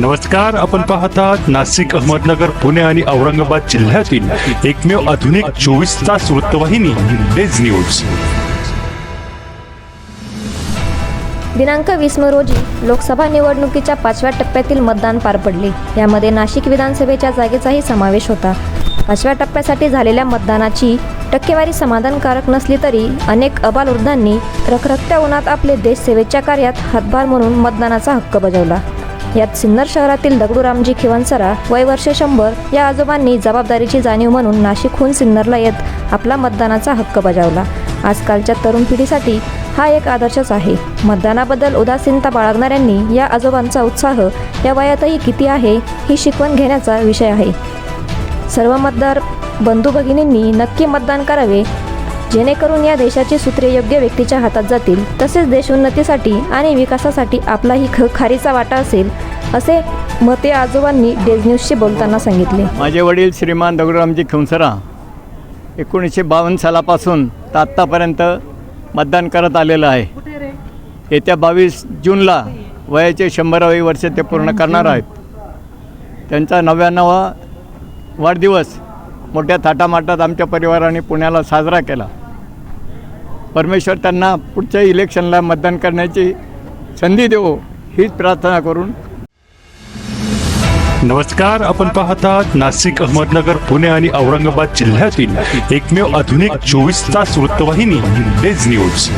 नमस्कार. आपण पाहतात नाशिक अहमदनगर पुणे आणि औरंगाबाद जिल्ह्यातील एकमेव आधुनिक चोवीस तास वृत्तवाहिनी डेज न्यूज दिनांक वीस मे रोजी लोकसभा निवडणुकीच्या पाचव्या टप्प्यातील मतदान पार पडले. यामध्ये नाशिक विधानसभेच्या जागेचाही समावेश होता. पाचव्या टप्प्यासाठी झालेल्या मतदानाची टक्केवारी समाधानकारक नसली तरी अनेक अबालवृद्धांनी रखरखत्या उन्हात आपले देश सेवेच्या कार्यात हातभार म्हणून मतदानाचा हक्क बजावला. यात सिन्नर शहरातील दगडूरामजी खिवनसरा वय वर्ष शंभर या आजोबांनी जबाबदारीची जाणीव म्हणून नाशिकहून सिन्नरला येत आपला मतदानाचा हक्क बजावला. आजकालच्या तरुण पिढीसाठी हा एक आदर्शच आहे. मतदानाबद्दल उदासीनता बाळगणाऱ्यांनी या आजोबांचा उत्साह या वयातही किती आहे ही शिकवण घेण्याचा विषय आहे. सर्व मतदार बंधू भगिनींनी नक्की मतदान करावे जेणेकरून या देशाची सूत्रे योग्य व्यक्तीच्या हातात जातील. तसेच देश उन्नतीसाठी आणि विकासासाठी आपलाही ख खारीचा वाटा असेल असे मते आजोबांनी डेज न्यूजशी बोलताना सांगितले. माझे वडील श्रीमान दगडूरामजी खिवसरा एकोणीसशे बावन्न सालापासून तर आत्तापर्यंत मतदान करत आलेलं आहे. येत्या बावीस जूनला वयाचे शंभरावे वर्ष ते पूर्ण करणार आहेत. त्यांचा नव्याण्णवा वाढदिवस मोठ्या थाटामाटात आमच्या परिवाराने पुण्याला साजरा केला. परमेश्वर त्यांना पुढच्या इलेक्शनला मतदान करण्याची संधी देवो हीच प्रार्थना करून. नमस्कार आपण पाहतात नाशिक अहमदनगर पुणे आणि औरंगाबाद जिल्ह्यातील एकमेव आधुनिक चोवीस तास वृत्तवाहिनी डेज न्यूज